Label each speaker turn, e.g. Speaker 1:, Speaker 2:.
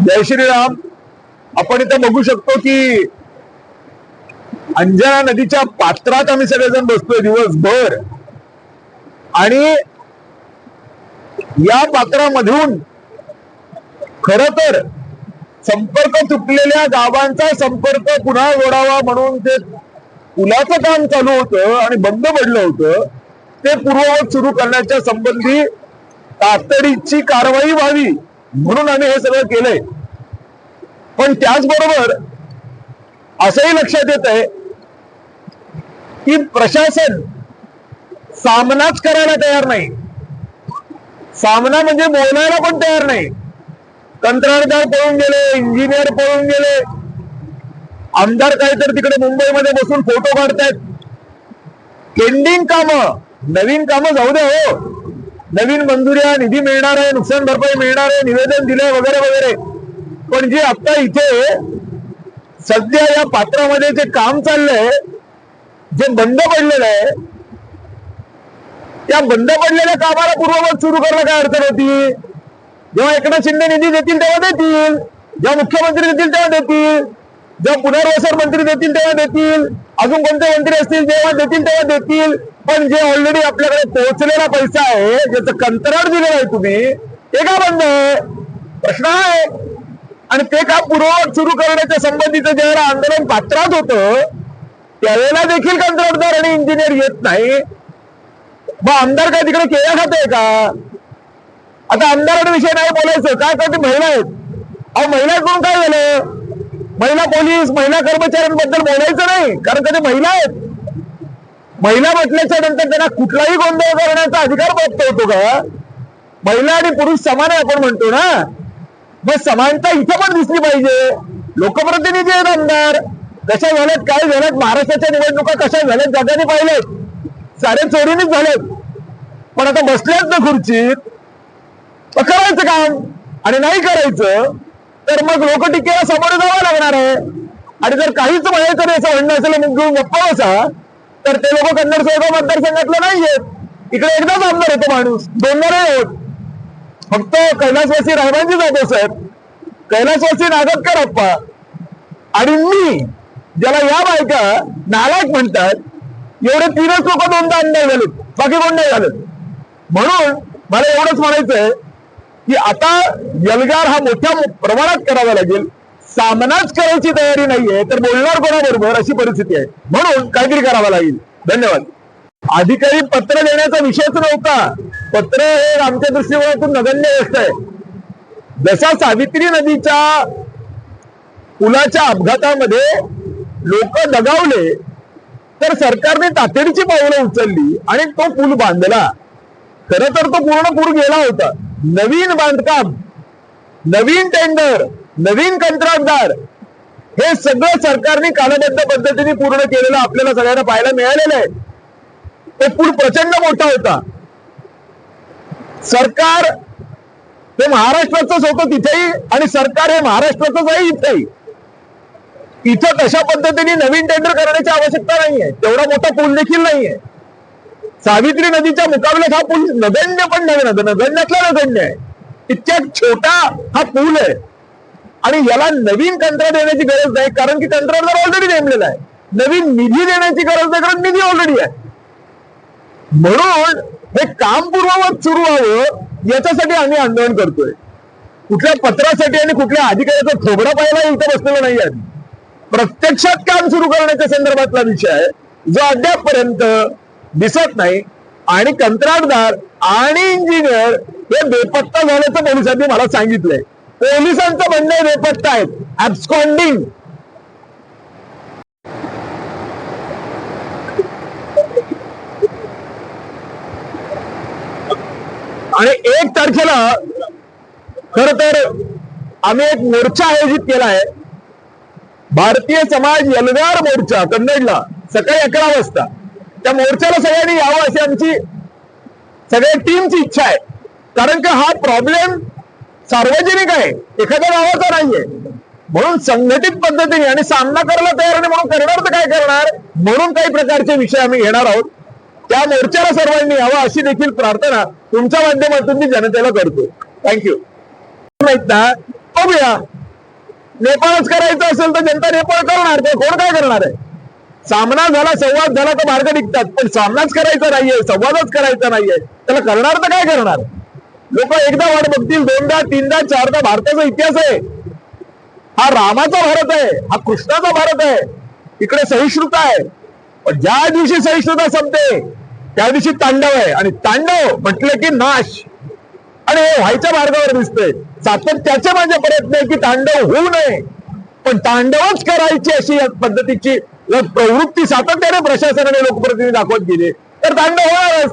Speaker 1: जय श्रीराम. आपण इथं बघू शकतो की अंजना नदीच्या पात्रात आम्ही सगळेजण बसतोय दिवसभर. आणि या पात्रामधून खर तर संपर्क तुटलेल्या गावांचा संपर्क पुन्हा जोडावा म्हणून ते पुलाचं काम चालू होतं आणि बंद पडलं होतं ते पूर्ववत सुरू करण्याच्या संबंधी तातडीची कारवाई व्हावी. म्हणून आम्ही हे सगळं केलंय. पण त्याचबरोबर असंही लक्षात येत आहे की प्रशासन सामनाच करायला तयार नाही. सामना म्हणजे बोलायला पण तयार नाही. कंत्राटदार पळून गेले इंजिनियर पळून गेले आमदार काहीतरी तिकडे मुंबईमध्ये बसून फोटो काढतायत. पेंडिंग कामं नवीन कामं जाऊ द्या हो. नवीन मंजुऱ्या निधी मिळणार आहे नुकसान भरपाई मिळणार आहे निवेदन दिलंय वगैरे वगैरे. पण जे आता इथे सध्या या पात्रामध्ये जे काम चाललंय जे बंद पडलेलं आहे त्या बंद पडलेल्या कामाला पूर्ववत सुरू करणं काय अडचण होती? जेव्हा एकनाथ शिंदे निधी देतील तेव्हा देतील जेव्हा मुख्यमंत्री देतील तेव्हा देतील जेव्हा पुनर्वसन मंत्री देतील तेव्हा देतील अजून कोणते मंत्री असतील जेव्हा देतील तेव्हा देतील. पण जे ऑलरेडी आपल्याकडे पोहोचलेला पैसा आहे ज्याचं कंत्राट दिलेलं आहे तुम्ही ते का बंद आहे? प्रश्न आहे. आणि ते का पूर्ववत सुरू करण्याच्या संबंधीचं ज्यावेळेला आंदोलन पात्रात होतं त्यावेळेला देखील कंत्राटदार आणि इंजिनियर येत नाही. मग आमदार काय तिकडे केल्या आहे का? आता आमदारांविषयी नाही बोलायचं. काय करते? महिला आहेत. अहो महिलांकडून काय झालं? महिला पोलीस महिला कर्मचाऱ्यांबद्दल बोलायचं नाही. कारण कधी महिला आहेत? महिला म्हटल्याच्या नंतर त्यांना कुठलाही गोंधळ करण्याचा अधिकार प्राप्त होतो का? महिला आणि पुरुष समान आहे आपण म्हणतो ना? मग समानता इथं पण दिसली पाहिजे. लोकप्रतिनिधी आहेत आमदार. कशा झाल्यात काय झाल्यात महाराष्ट्राच्या निवडणुका कशा झाल्यात जगाने पाहिलेत सारे चोरीनेच झालेत पण आता बसल्यात ना खुर्चीत. मग करायचं काम. आणि नाही करायचं तर मग लोक टिकेला सामोरे जावं लागणार आहे. आणि जर काहीच म्हणायचं नाही असं म्हणणं असेल मग घेऊन गप्पा असा तर ते लोक कन्नड सोयगाव मतदारसंघातलं नाहीयेत. इकडे एकदाच आमदार होतो माणूस. दोनदा नाही होत फक्त कैलासवासी रायबांची जातो साहेब. कैलासवासी नागदकर अप्पा. आणि मी ज्याला या बायका नालायक म्हणतात एवढे तीनच लोक दोनदा अन्याय झालेत. बाकी कोण नाही झालेत म्हणून मला एवढंच म्हणायचंय की आता यलगार हा मोठ्या प्रमाणात करावा लागेल. सामनाच करायची तयारी नाहीये तर बोलणार कोणाबरोबर अशी परिस्थिती आहे. म्हणून काहीतरी करावं लागेल. धन्यवाद. अधिकारी पत्र देण्याचा विषयच नव्हता. पत्र हे आमच्या दृष्टिकोनातून नगण्य गोष्ट आहे. जसा सावित्री नदीच्या पुलाच्या अपघातामध्ये लोक दगावले तर सरकारने तातडीची पावलं उचलली आणि तो पूल बांधला. खर तर तो पूर्ण पूर गेला होता. नवीन बांधकाम नवीन टेंडर नवीन कंत्राटदार. हे सगळं सरकारने कालबद्ध पद्धतीने पूर्ण केलेलं आपल्याला सगळ्यांना पाहायला मिळालेलं आहे. ते पूल प्रचंड मोठा होता. सरकार हे महाराष्ट्राचंच होतं तिथेही आणि सरकार हे महाराष्ट्राचंच आहे इथेही. इथं कशा पद्धतीने नवीन टेंडर करण्याची आवश्यकता नाहीये. तेवढा मोठा पूल देखील नाहीये. सावित्री नदीच्या मुकाबल्यात हा पूल नगण्य पण नव्हे नगण्यातला नगण्य आहे. इतक्या छोटा हा पूल आहे. आणि याला नवीन कंत्राट देण्याची गरज नाही कारण की कंत्राटदार ऑलरेडी नेमलेला आहे. नवीन निधी देण्याची गरज नाही कारण निधी ऑलरेडी आहे. म्हणून हे काम पूर्ववत सुरू व्हावं याच्यासाठी आम्ही आंदोलन करतोय. कुठल्या पत्रासाठी आणि कुठल्या अधिकाऱ्याचा थोबडा पाहायला इथं बसलेला नाही आधी प्रत्यक्षात काम सुरू करण्याच्या संदर्भातला विषय आहे जो अद्यापपर्यंत दिसत नाही. आणि कंत्राटदार आणि इंजिनियर हे बेपत्ता झाल्याचं पोलिसांनी मला सांगितलंय. पोलिसांचं म्हणणं आहे बेपत्ता आहेत ऍब्स्कॉन्डिंग आणि एक तारखेला खर तर आम्ही एक मोर्चा आयोजित केला आहे भारतीय समाज यलगार मोर्चा कन्नडला सकाळी अकरा वाजता. त्या मोर्चाला सगळ्यांनी यावं अशी आमची सगळ्या टीमची इच्छा आहे. कारण की हा प्रॉब्लेम सार्वजनिक आहे. एखाद्या गावाचा नाहीये. म्हणून संघटित पद्धतीने आणि सामना करायला तयार नाही म्हणून करणार तर काय करणार? म्हणून काही प्रकारचे विषय आम्ही घेणार आहोत. त्या मोर्चाला सर्वांनी यावं अशी देखील प्रार्थना तुमच्या माध्यमातून मी जनतेला करतो. थँक्यू माहीत ना? बघूया. नेपाळच करायचं असेल तर जनता नेपाळ करणार ते कोण काय करणार आहे? सामना झाला संवाद झाला तर मार्ग निघतात. पण सामनाच करायचा नाहीये संवादच करायचा नाहीये. त्याला करणार तर काय करणार? लोक एकदा वाट बघतील दोनदा तीनदा चारदा. भारताचा इतिहास आहे. हा रामाचा भारत आहे हा कृष्णाचा भारत आहे. इकडे सहिष्णुता आहे. पण ज्या दिवशी सहिष्णुता संपते त्या दिवशी तांडव आहे. आणि तांडव म्हटलं की नाश. आणि हे व्हायच्या मार्गावर दिसतंय. सातत्याचे माझे प्रयत्न आहे की तांडव होऊ नये. पण तांडवच करायची अशी या पद्धतीची प्रवृत्ती सातत्याने प्रशासनाने लोकप्रतिनिधी दाखवत गेले. तर तांडव होणारच.